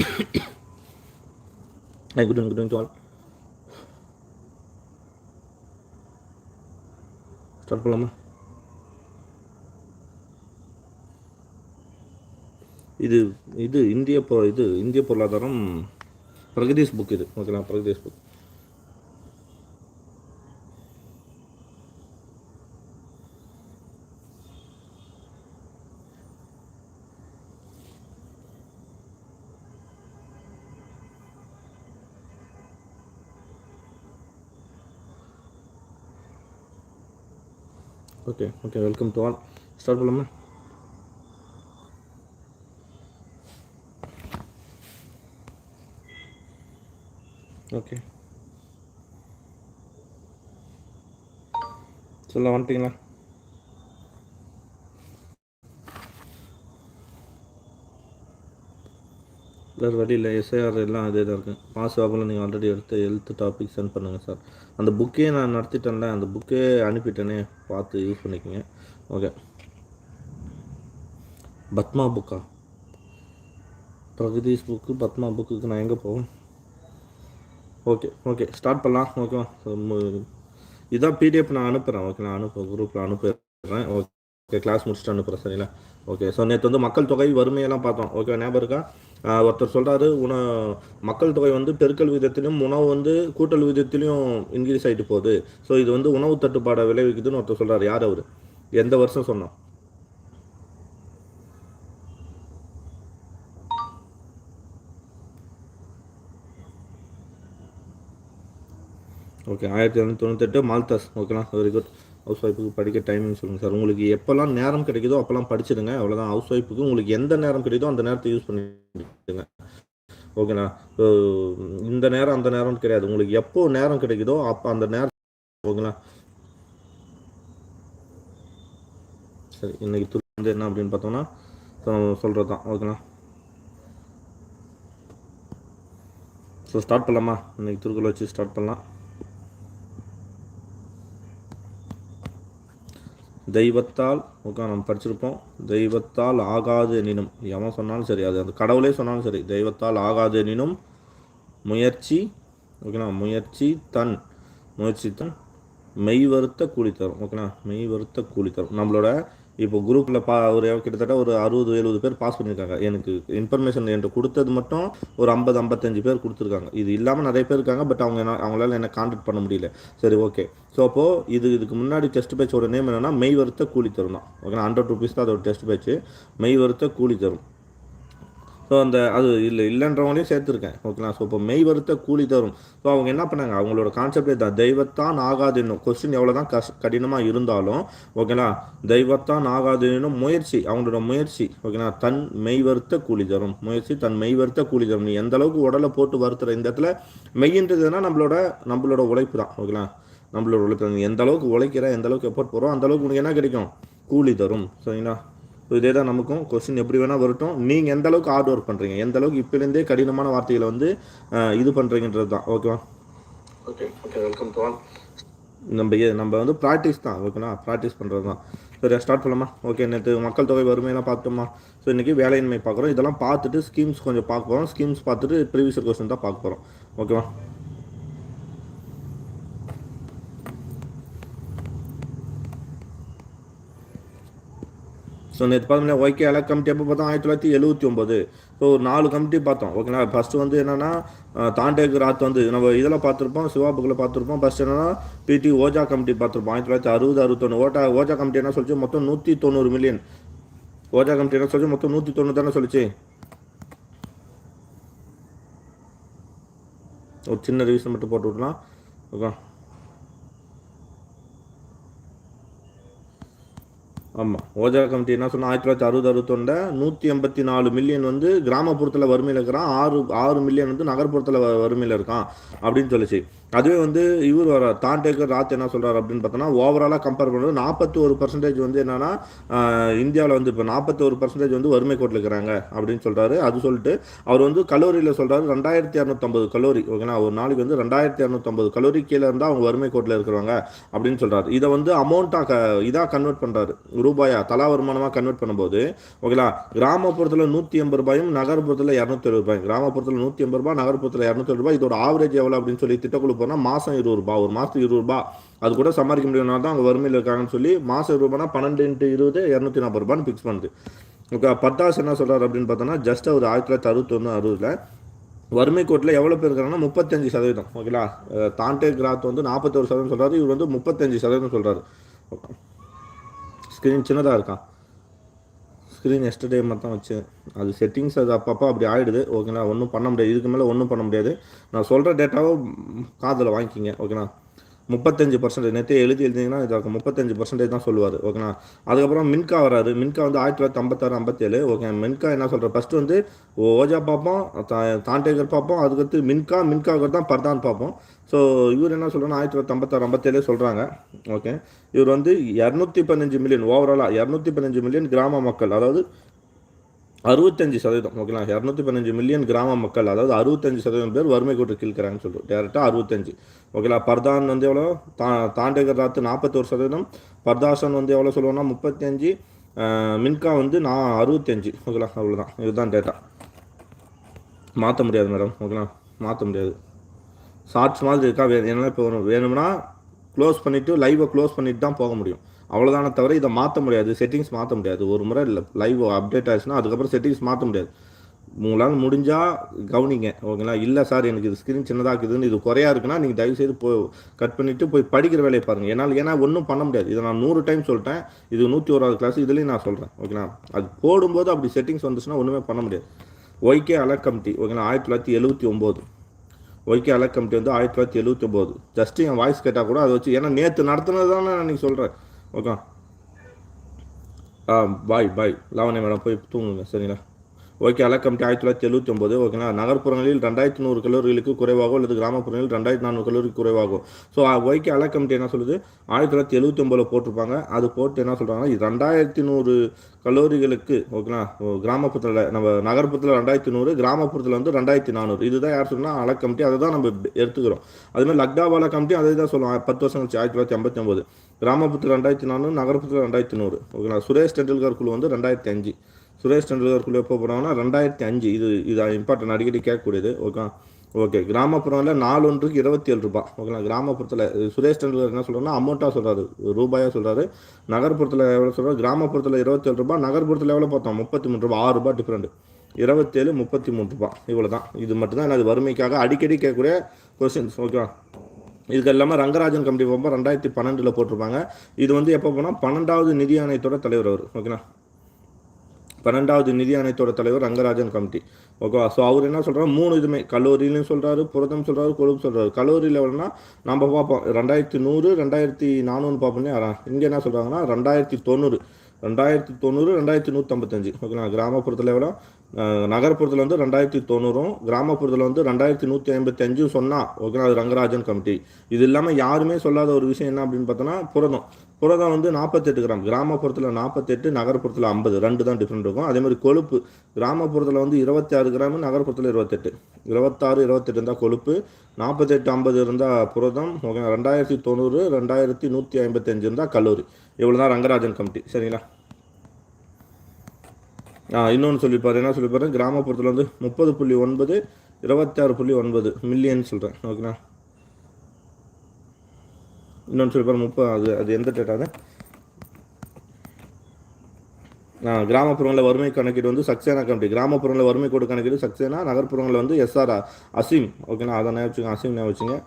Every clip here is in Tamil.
Hi, good evening, good evening to all. பண்ணலாமா இது இது இந்திய பொ இது இந்திய பொருளாதாரம் பிரகதீஷ் புக் இது. ஓகேங்களா Pragatheesh book okay okay welcome to all start பண்ணலாமா ஓகே. சொல்ல வந்துட்டீங்களா? வேறு வழி இல்லை எஸ்ஐஆர் எல்லாம் அதே தான் இருக்குது பாஸ் ஆகலாம் நீங்கள் ஆல்ரெடி எடுத்து எழுத்து டாபிக் சென்ட் பண்ணுங்கள் சார் அந்த புக்கே நான் நடத்திட்டேன்ல அந்த புக்கே அனுப்பிட்டேனே பார்த்து யூஸ் பண்ணிக்கோங்க. ஓகே பத்மா புக்கா? பிரகதீஷ் புக்கு பத்மா புக்குக்கு நான் எங்கே போவேன் ஓகே ஓகே ஸ்டார்ட் பண்ணலாம். ஓகேவா இதான் பிடிஎஃப் நான் அனுப்புகிறேன் ஓகே நான் அனுப்ப குரூப்பில் அனுப்பிடுறேன். ஓகே ஓகே கிளாஸ் முடிச்சுட்டு அனுப்புகிறேன் சரிங்களா? ஓகே ஸோ நேற்று வந்து மக்கள் தொகை வறுமையெல்லாம் பார்த்தோம். ஓகே ஞாபகம் இருக்கா? ஒருத்தர் சொல்கிறாரு உண மக்கள் தொகை வந்து பெருக்கல் விதத்திலும் உணவு வந்து கூட்டல் விதத்திலையும் இன்க்ரீஸ் ஆகிட்டு போகுது. ஸோ இது வந்து உணவு தட்டுப்பாடை விளைவிக்குதுன்னு ஒருத்தர் சொல்கிறார் யார் அவர்? எந்த வருஷம் சொன்னோம்? ஓகே ஆயிரத்தி இரநூத்தி தொண்ணூத்தெட்டு மால்தாஸ். ஓகேலாம் வெரி குட் ஹவுஸ் ஒய்ஃபுக்கு படிக்க டைமிங் சொல்லுங்கள் சார் உங்களுக்கு எப்போல்லாம் நேரம் கிடைக்குதோ அப்போல்லாம் படிச்சிடுங்க. அவ்வளோதான் ஹவுஸ் ஒய்ஃபுக்கு உங்களுக்கு எந்த நேரம் கிடைக்குதோ அந்த நேரத்தை யூஸ் பண்ணிடுங்க. ஓகேண்ணா இந்த நேரம் அந்த நேரம்னு கிடையாது. உங்களுக்கு எப்போ நேரம் கிடைக்குதோ அப்போ அந்த நேரம் ஓகேங்களா சரி இன்னைக்கு துரு வந்து என்ன அப்படின்னு பார்த்தோம்னா சொல்கிறது தான் ஓகேண்ணா ஸோ ஸ்டார்ட் பண்ணலாமா? இன்னைக்கு திருக்குறள் வச்சு ஸ்டார்ட் பண்ணலாம். தெய்வத்தால் ஓகே நம்ம படிச்சிருப்போம். தெய்வத்தால் ஆகாது எனினும். எவன் சொன்னாலும் சரி அது அந்த கடவுளே சொன்னாலும் சரி. தெய்வத்தால் ஆகாது எனினும் முயற்சி ஓகேண்ணா முயற்சி தன் முயற்சி தன் மெய் வருத்த கூலி தரும். ஓகேண்ணா மெய் வருத்த கூலி தரும். நம்மளோட இப்போ குரூப்பில் பா ஒரு கிட்டத்தட்ட ஒரு அறுபது எழுபது பேர் பாஸ் பண்ணியிருக்காங்க எனக்கு இன்ஃபர்மேஷன் என்கிட்ட கொடுத்தது மட்டும் ஒரு ஐம்பது ஐம்பத்தஞ்சு பேர் கொடுத்துருக்காங்க. இது இல்லாமல் நிறைய பேர் இருக்காங்க பட் அவங்க என்ன அவங்களால என்ன கான்டாக்ட் பண்ண முடியல. சரி ஓகே ஸோ அப்போது இது இதுக்கு முன்னாடி டெஸ்ட் பேட்சோட நேம் என்னன்னா மெய் வருத்த கூலி தரும் தான். ஓகேண்ணா ஹண்ட்ரட் ருபீஸ் தான் அதோட டெஸ்ட் பேட்ச் மெய் வருத்த கூலி தரும். ஸோ அந்த அது இல்லை இல்லைன்றவங்களையும் சேர்த்துருக்கேன். ஓகேங்களா ஸோ இப்போ மெய் வருத்த கூலி தரும். ஸோ அவங்க என்ன பண்ணாங்க? அவங்களோட கான்செப்டே தான் தெய்வத்தான் ஆகாது இன்னும் கொஸ்டின் எவ்வளோ தான் கஷ் கடினமாக இருந்தாலும் ஓகேங்களா தெய்வத்தான் ஆகாது இன்னும் முயற்சி அவங்களோட முயற்சி ஓகேங்களா தன் மெய் வருத்த கூலி தரும். முயற்சி தன் மெய் வருத்த கூலி தரும். நீ எந்த அளவுக்கு உடலை போட்டு வருத்துற இந்த இடத்துல மெய்ன்றதுன்னா நம்மளோட நம்மளோட உழைப்பு தான் ஓகேங்களா நம்மளோட உழைப்பு எந்த அளவுக்கு உழைக்கிற எந்த அளவுக்கு எஃபோர்ட் போகிறோம் அந்த அளவுக்கு உனக்கு என்ன கிடைக்கும்? கூலி தரும். சரிங்களா? இதே தான் நமக்கும் கொஸ்டின் எப்படி வேணால் வரட்டும். நீங்கள் எந்த அளவுக்கு ஹார்ட் ஒர்க் பண்ணுறீங்க எந்த அளவுக்கு இப்போலேருந்தே கடினமான வார்த்தைகளை வந்து இது பண்ணுறீங்கன்றது தான். ஓகேவா ஓகே ஓகே வெல்கம் டு நம்ம நம்ம வந்து ப்ராக்டிஸ் தான். ஓகேண்ணா ப்ராக்டிஸ் பண்ணுறது தான். சரி ஸ்டார்ட் பண்ணலாமா? ஓகே நேற்று மக்கள் தொகை வறுமையெல்லாம் பார்த்தோமா? ஸோ இன்றைக்கி வேலையின்மை பார்க்குறோம். இதெல்லாம் பார்த்துட்டு ஸ்கீம்ஸ் கொஞ்சம் பார்க்க போகிறோம் ஸ்கீம்ஸ் பார்த்துட்டு ப்ரீவியஸ் கொஸ்டின் தான் பார்க்க போகிறோம் ஓகேவா ஸோ நேற்று பார்த்தோம்னா ஒய்கே எலக் கமிட்டி எப்போ பார்த்தோம் ஆயிரத்தி தொள்ளாயிரத்தி எழுபத்தி ஒம்பது ஸோ ஒரு நாலு கமிட்டி பார்த்தோம் ஓகேங்களா ஃபஸ்ட்டு வந்து என்னென்னா தாண்டேக்கு ராத் வந்து நம்ம இதில் பார்த்துருப்போம் சிவாபுக்கில் பார்த்துருப்போம். ஃபஸ்ட் என்னன்னா பிடி ஓஜா கமிட்டி பார்த்துருப்போம் ஆயிரத்தி தொள்ளாயிரத்தி அறுபது அறுபத்தொன்று ஓட்டா ஓஜா கமிட்டி என்ன சொல்லிச்சு? மொத்தம் நூற்றி தொண்ணூறு மில்லியன் ஓஜா கமிட்டி என்ன சொல்லிச்சு? மொத்தம் நூற்றி தொண்ணூறு தானே சொல்லிச்சு? ஒரு சின்ன ரிவிஷன் மட்டும் போட்டு விடலாம் ஓகே ஆமாம் ஓஜா கமிட்டி என்ன சொன்னால் ஆயிரத்தி தொள்ளாயிரத்தி அறுபது அறுபத்தொண்ட நூற்றி எண்பத்தி நாலு மில்லியன் வந்து கிராமப்புறத்தில் வறுமையில் இருக்கிறான். ஆறு ஆறு மில்லியன் வந்து நகர்ப்புறத்தில் வ- வறுமையில் இருக்கான் அப்படின்னு சொல்லிச்சு. அதுவே வந்து இவர் வர தாண்டேக்கர் ராத் என்ன சொல்கிறார் அப்படின்னு பார்த்தோன்னா ஓவராலாக கம்பேர் பண்ணுறது நாற்பத்தி ஒரு பர்சன்டேஜ் வந்து என்னென்னா இந்தியாவில் வந்து இப்போ நாற்பத்தி ஒரு பர்சன்டேஜ் வந்து வறுமை கோட்டில் இருக்கிறாங்க அப்படின்னு சொல்கிறாரு அது சொல்லிட்டு அவர் வந்து கல்லூரியில் சொல்கிறாரு ரெண்டாயிரத்தி இரநூத்தம்பது கல்லூரி ஓகேங்களா ஒரு நாளைக்கு வந்து ரெண்டாயிரத்தி இரநூத்தம்பது கல்லூரி கீழே இருந்தால் அவங்க வறுமை கோட்டில் இருக்கிறவங்க அப்படின்னு சொல்கிறாரு இதை வந்து அமௌண்ட்டாக இதாக கன்வெர்ட் பண்ணுறாரு ரூபாயா தலா வருமானமாக கன்வெர்ட் பண்ணும்போது ஓகேங்களா கிராமப்புறத்தில் நூற்றி எண்பது ரூபாயும் நகர்ப்புறத்தில் இரநூத்தி ரூபாய் கிராமப்புறத்தில் நூற்றி எண்பது ரூபாய் நகர்ப்புறத்தில் இரநூத்தி ரூபாய் இதோட ஆவரேஜ் எவ்வளோ அப்படின்னு சொல்லி திட்டக்குழு போனால் மாதம் இருபது ரூபா ஒரு மாதத்துக்கு இருபது ரூபா அது கூட சம்பாதிக்க முடியும்னா தான் அவங்க வறுமையில் இருக்காங்கன்னு சொல்லி மாதம் இருபது ரூபானா பன்னெண்டு இன்ட்டு இருபது இரநூத்தி நாற்பது ரூபான்னு ஃபிக்ஸ் பண்ணுது. ஓகே பத்தாஸ் என்ன சொல்கிறார் அப்படின்னு பார்த்தோன்னா ஜஸ்ட் அவர் ஆயிரத்தி தொள்ளாயிரத்தி அறுபத்தொன்று அறுபதில் வறுமை கோட்டில் எவ்வளோ பேர் இருக்காங்கன்னா முப்பத்தஞ்சு சதவீதம். ஓகேங்களா? தாண்டே கிராத் வந்து நாற்பத்தொரு சதவீதம் சொல்கிறாரு இவர் வந்து முப்பத்தஞ்சு சதவீதம் சொல்கிறாரு ஸ்க்ரீன் சின்னதாக இருக்கான் ஸ்க்ரீன் எஸ்டர்டே மாதிரி தான் வச்சு. அது செட்டிங்ஸ் அது அப்பப்போ அப்படி ஆகிடுது ஓகேண்ணா ஒன்றும் பண்ண முடியாது. இதுக்கு மேலே ஒன்றும் பண்ண முடியாது. நான் சொல்கிற டேட்டாவை காதில் வாங்கிக்கிங்க. ஓகேண்ணா முப்பத்தஞ்சு பர்சன்டேஜ் நேற்றே எழுதி எழுதிங்கன்னா இதாக முப்பத்தஞ்சு பர்சன்டேஜ் தான் சொல்லுவார் ஓகேண்ணா அதுக்கப்புறம் மின்கா வராரு. மின்கா வந்து ஆயிரத்தி தொள்ளாயிரத்தி ஐம்பத்தாறு ஐம்பத்தேழு ஓகே மின்கா என்ன சொல்கிற ஃபஸ்ட்டு வந்து ஓஜா பார்ப்போம் தாண்டேகர் பார்ப்போம் அதுக்கடுத்து மின்கா மின்காவுக்கு தான் பர்தான் பார்ப்போம் ஸோ இவர் என்ன சொல்கிறேன்னா ஆயிரத்தி தொள்ளாயிரத்தி ஐம்பத்தாறு ஐம்பத்தேழு சொல்கிறாங்க ஓகே இவர் வந்து இரநூத்தி பதினஞ்சு மில்லியன் ஓவராலாக இரநூத்தி பதினஞ்சு மில்லியன் கிராம மக்கள் அதாவது அறுபத்தஞ்சு சதவீதம் ஓகேங்களா இரநூத்தி பதினஞ்சு மில்லியன் கிராம மக்கள் அதாவது அறுபத்தஞ்சு சதவீதம் பேர் வறுமை கோட்டு கீழ்க்கிறாங்கன்னு சொல்லிட்டு டேரெக்டாக அறுபத்தஞ்சு. ஓகேங்களா பர்தான் வந்து எவ்வளோ? தா தாண்டகர் ராத்து நாற்பத்தோரு சதவீதம். பர்தாசன் வந்து எவ்வளோ சொல்லுவோம்னா முப்பத்தஞ்சு. மின்கா வந்து நான் அறுபத்தஞ்சு. ஓகேங்களா அவ்வளோதான் இதுதான் டேட்டா மாற்ற முடியாது மேடம் ஓகேங்களா மாற்ற முடியாது. ஷார்ட்ஸ் மாதிரி இருக்கா? வே என்ன இப்போ வேணும்னா க்ளோஸ் பண்ணிவிட்டு லைவை க்ளோஸ் பண்ணிவிட்டு தான் போக முடியும். அவ்வளோதானே தவிர இதை மாற்ற முடியாது. செட்டிங்ஸ் மாற்ற முடியாது. ஒரு முறை இல்லை லைவ் அப்டேட் ஆயிடுச்சுன்னா அதுக்கப்புறம் செட்டிங்ஸ் மாற்ற முடியாது. உங்களால் முடிஞ்சால் கவனிங்க ஓகேங்களா? இல்லை சார் எனக்கு இது ஸ்க்ரீன் சின்னதாக இருக்குதுன்னு இது குறையா இருக்குன்னா நீங்கள் தயவுசெய்து போய் கட் பண்ணிவிட்டு போய் படிக்கிற வேலையை பாருங்கள் என்னால் ஏன்னா ஒன்றும் பண்ண முடியாது. இதை நான் நூறு டைம் சொல்லிட்டேன். இது நூற்றி ஓராவது கிளாஸ் இதுலேயும் நான் சொல்கிறேன் ஓகேங்களா? அது போடும்போது அப்படி செட்டிங்ஸ் வந்துச்சுன்னா ஒன்றுமே பண்ண முடியாது. ஒய்கே அலர் கமிட்டி ஓகேங்களா? ஆயிரத்தி தொள்ளாயிரத்தி எழுபத்தி ஒம்பது. ஒய்கே அலக் கமிட்டி வந்து ஆயிரத்தி தொள்ளாயிரத்தி எழுபத்தி ஒம்பது. ஜஸ்ட்டு என் வாய்ஸ் கேட்டால் கூட அதை வச்சு ஏன்னா நேற்று நடத்துனது தானே நான் நீங்கள் சொல்கிறேன் okay. Ah bye bye. Lavani madam போய் தூங்குங்க சரிங்களா? ஓகே அலக்கமிட்டி ஆயிரத்தி தொள்ளாயிரத்தி எழுபத்தி ஒன்பது ஓகேங்களா? நகர்ப்புறங்களில் ரெண்டாயிரத்தி நூறு கல்லூரிகளுக்கு குறைவாகும் அல்லது கிராமப்புறங்களில் ரெண்டாயிரத்தி நானூறு கல்லூரிக்கு குறைவாகும். ஸோ ஒய்கே அலக்கமிட்டி என்ன சொல்லுது? ஆயிரத்தி தொள்ளாயிரத்தி எழுபத்தி ஒன்பதில் போட்டிருப்பாங்க. அது போட்டு என்ன சொல்கிறாங்கன்னா ரெண்டாயிரத்தி நூறு கல்லூரிகளுக்கு ஓகேங்களா? கிராமப்புறத்தில் நம்ம நகர்ப்புறத்தில் ரெண்டாயிரத்தி நூறு கிராமப்புறத்தில் வந்து ரெண்டாயிரத்தி நானூறு. இதுதான் யார் சொன்னால் அலக்கமிட்டி அதை தான் நம்ம எடுத்துக்கிறோம். அதுமாதிரி லக்டாவால கமிட்டி அதை தான் சொல்லுவோம் பத்து வருஷம் கழிச்சு ஆயிரத்தி தொள்ளாயிரத்தி ஐம்பத்தி ஒம்பது கிராமப்புறத்தில் ரெண்டாயிரத்தி நானூறு நகர்ப்புறத்தில் ரெண்டாயிரத்தி நூறு ஓகேங்களா? சுரேஷ் டெண்டுல்கர் குழு வந்து ரெண்டாயிரத்தி அஞ்சு. சுரேஷ் டெண்டுல்கர் எப்போ போகிறாங்கன்னா ரெண்டாயிரத்தி அஞ்சு. இது இது இம்பார்ட்டன் அடிக்கடி கேட்கக்கூடியது. Okay okay. கிராமப்புறத்தில் நாலு ஒன்றுக்கு இருபத்தி ஏழு ரூபா ஓகேங்களா? கிராமப்புறத்தில் சுரேஷ் டெண்டுல்கர் என்ன சொல்கிறோன்னா அமௌண்ட்டாக சொல்கிறாரு ரூபாயாக சொல்கிறாரு நகர்ப்புறத்தில் எவ்வளோ சொல்கிறார் கிராமப்புறத்தில் இருபத்தேழு ரூபா நகர்ப்புறத்தில் எவ்வளோ பார்த்தோம்? முப்பத்தி மூணு ரூபா ஆறு ரூபா டிஃப்ரெண்ட் இருபத்தேழு முப்பத்தி மூணு ரூபா இவ்வளோ தான் இது மட்டும்தான் எனது வறுமைக்காக அடிக்கடி கேட்கக்கூடிய கொஸ்டின்ஸ் ஓகேவா? இதுக்கு இல்லாமல் ரங்கராஜன் கமிட்டி போகும்போது ரெண்டாயிரத்தி பன்னெண்டில் போட்டிருப்பாங்க. இது வந்து எப்போ போனால் பன்னெண்டாவது நிதி ஆணையத்தோட தலைவர் அவர். ஓகேண்ணா பன்னெண்டாவது நிதி ஆணையத்தோட தலைவர் ரங்கராஜன் கமிட்டி. ஓகேவா ஸோ அவர் என்ன சொல்கிறார் மூணு இதுமே. கல்லூரியிலையும் சொல்கிறாரு புரதம் சொல்கிறாரு கொழுப்பு சொல்கிறாரு கல்லூரி லெவல்னா நம்ம பார்ப்போம். ரெண்டாயிரத்தி நூறு ரெண்டாயிரத்தி நானூறு பார்ப்போம்னே இங்கே என்ன சொல்கிறாங்கன்னா ரெண்டாயிரத்தி தொண்ணூறு. ரெண்டாயிரத்தி தொண்ணூறு ரெண்டாயிரத்தி நூற்றம்பத்தஞ்சு ஓகேங்களா? கிராமப்புறத்தில் எவ்வளோ நகர்ப்புறத்தில் வந்து ரெண்டாயிரத்தி தொண்ணூறும் கிராமப்புறத்தில் வந்து ரெண்டாயிரத்தி நூற்றி ஐம்பத்தி அஞ்சும் சொன்னால் ஓகேங்களா? அது ரங்கராஜன் கமிட்டி. இது இல்லாமல் யாருமே சொல்லாத ஒரு விஷயம் என்ன அப்படின்னு பார்த்தோன்னா புரதம். புரதம் வந்து நாற்பத்தெட்டு கிராம். கிராமப்புறத்தில் நாற்பத்தெட்டு நகர்ப்புறத்தில் ஐம்பது. ரெண்டு தான் டிஃப்ரெண்ட் இருக்கும். அதே மாதிரி கொழுப்பு. கிராமப்புறத்தில் வந்து இருபத்தி ஆறு கிராம் நகர்ப்புறத்தில் இருபத்தெட்டு. இருபத்தாறு இருபத்தெட்டு இருந்தால் கொழுப்பு நாற்பத்தெட்டு ஐம்பது இருந்தால் புரதம் ஓகே ரெண்டாயிரத்தி தொண்ணூறு ரெண்டாயிரத்தி நூற்றி ஐம்பத்தஞ்சு இருந்தால் கல்லூரி. இவ்வளோ தான் ரங்கராஜன் கமிட்டி. சரிங்களா? ஆ இன்னொன்று சொல்லிப்பார் என்ன சொல்லிப்பாரு கிராமப்புறத்தில் வந்து முப்பது புள்ளி ஒன்பது இருபத்தாறு புள்ளி ஒன்பது மில்லியன் சொல்கிறேன் ஓகேண்ணா இன்னொன்று சொல்லிப்பாரு முப்பது அது அது எந்த டேட்டா அது? கிராமப்புறங்களில் வறுமை கணக்கீடு வந்து சக்சேனா கமிட்டி கிராமப்புறங்களில் வறுமை கோடு கணக்கீடு சக்சேனா நகர்ப்புறங்களில் வந்து எஸ்ஆர் அசீம். ஓகேண்ணா அதை நினைவு அசீம் நினைவு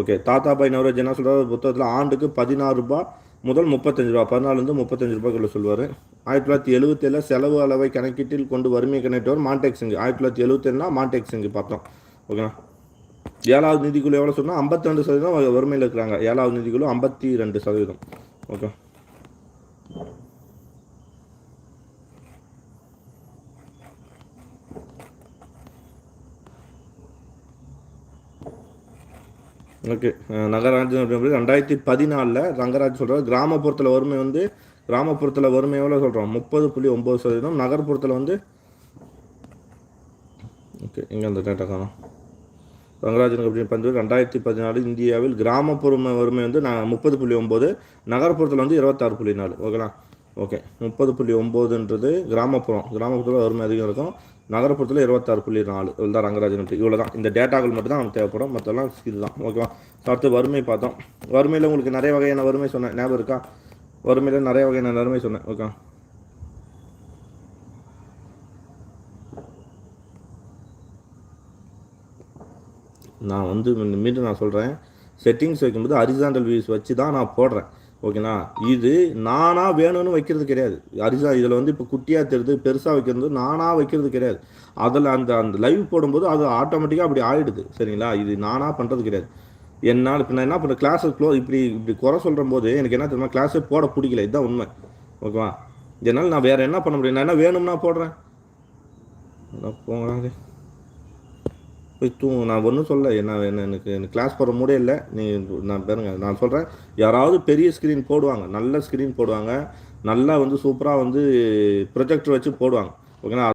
ஓகே தாத்தா பாய் நவராஜ் என்ன சொல்கிறார் புத்தகத்தில் ஆண்டுக்கு பதினாறு ரூபாய் முதல் முப்பத்தஞ்சு ரூபா பதினாலுலேருந்து முப்பத்தஞ்சு ரூபாய்க்குள்ள சொல்லுவார். ஆயிரத்தி தொள்ளாயிரத்தி எழுபத்தேழில் செலவு அளவை கணக்கீட்டில் கொண்டு வறுமை கணக்கிட்டவர் மான்டெக் சிங் ஆயிரத்தி தொள்ளாயிரத்தி எழுபத்தேழுனா மான்டெக் சிங் பார்த்தோம். ஓகேண்ணா. ஏழாவது நிதிக்குழு எவ்வளோ சொன்னால் ஐம்பத்தி ரெண்டு சதவீதம் வறுமையில் இருக்கிறாங்க. ஏழாவது நிதிக்குழு ஐம்பத்தி ரெண்டு சதவீதம். ஓகே. ஓகே. நகராஜன் அப்படின்றது ரெண்டாயிரத்தி பதினாலில் ரங்கராஜ் சொல்கிறார் கிராமப்புறத்தில் வறுமை வந்து கிராமப்புறத்தில் வறுமை எவ்வளோ சொல்கிறோம் முப்பது புள்ளி ஒம்பது சதவீதம். நகர்ப்புறத்தில் வந்து ஓகே இங்கே அந்த டேட்டா காணும். ரங்கராஜன் அப்படின்னு பஞ்சு ரெண்டாயிரத்தி பதினாலு இந்தியாவில் கிராமப்புற வறுமை வந்து நான் முப்பது புள்ளி ஒம்பது நகர்ப்புறத்தில் வந்து இருபத்தாறு புள்ளி நாலு. ஓகேங்களா ஓகே. முப்பது புள்ளி ஒம்போதுன்றது கிராமப்புறம். கிராமப்புறத்தில் வறுமை அதிகம் இருக்கும். நகர்ப்புறத்தில் இருபத்தாறு புள்ளி நாலு. இதுதான் ரங்கராஜன் இவ்வளோ தான் இந்த டேட்டாக்கள் மட்டும் தான் நமக்கு தேவைப்படும். மற்றெல்லாம் இதுதான். ஓகேவா? அடுத்து வறுமை பார்த்தோம். வறுமையில் உங்களுக்கு நிறைய வகையான வறுமை சொன்னேன். ஞாபகம் இருக்கா? வறுமையில் நிறைய வகையான வறுமை சொன்னேன். ஓகே. நான் வந்து மீண்டும் நான் சொல்கிறேன் செட்டிங்ஸ் வைக்கும்போது அரிசாண்டல் வியூஸ் வச்சு தான் நான் போடுறேன். ஓகேண்ணா? இது நானாக வேணும்னு வைக்கிறது கிடையாது. அரிசா இதில் வந்து இப்போ குட்டியாக தெரியுது பெருசாக வைக்கிறது நானாக வைக்கிறது கிடையாது. அதில் அந்த அந்த லைவ் போடும்போது அது ஆட்டோமேட்டிக்காக அப்படி ஆகிடுது சரிங்களா? இது நானாக பண்ணுறது கிடையாது. என்னால் இப்போ நான் என்ன பண்ணுறேன் கிளாஸை க்ளோ இப்படி இப்படி குறை சொல்கிற போது எனக்கு என்ன தெரியுமா? கிளாஸே போட பிடிக்கல. இதுதான் உண்மை. ஓகேவா? இதனால் நான் வேறு என்ன பண்ண முடியும்? நான் என்ன வேணும்னா போடுறேன்? போங்க. போய் தூ நான் ஒன்றும் சொல்ல என்ன என்ன எனக்கு? எனக்கு கிளாஸ் போகிற மூடே இல்லை. நீ நான் பாருங்க நான் சொல்கிறேன் யாராவது பெரிய ஸ்க்ரீன் போடுவாங்க நல்ல ஸ்க்ரீன் போடுவாங்க நல்லா வந்து சூப்பராக வந்து ப்ரொஜெக்டர் வச்சு போடுவாங்க. ஓகேனா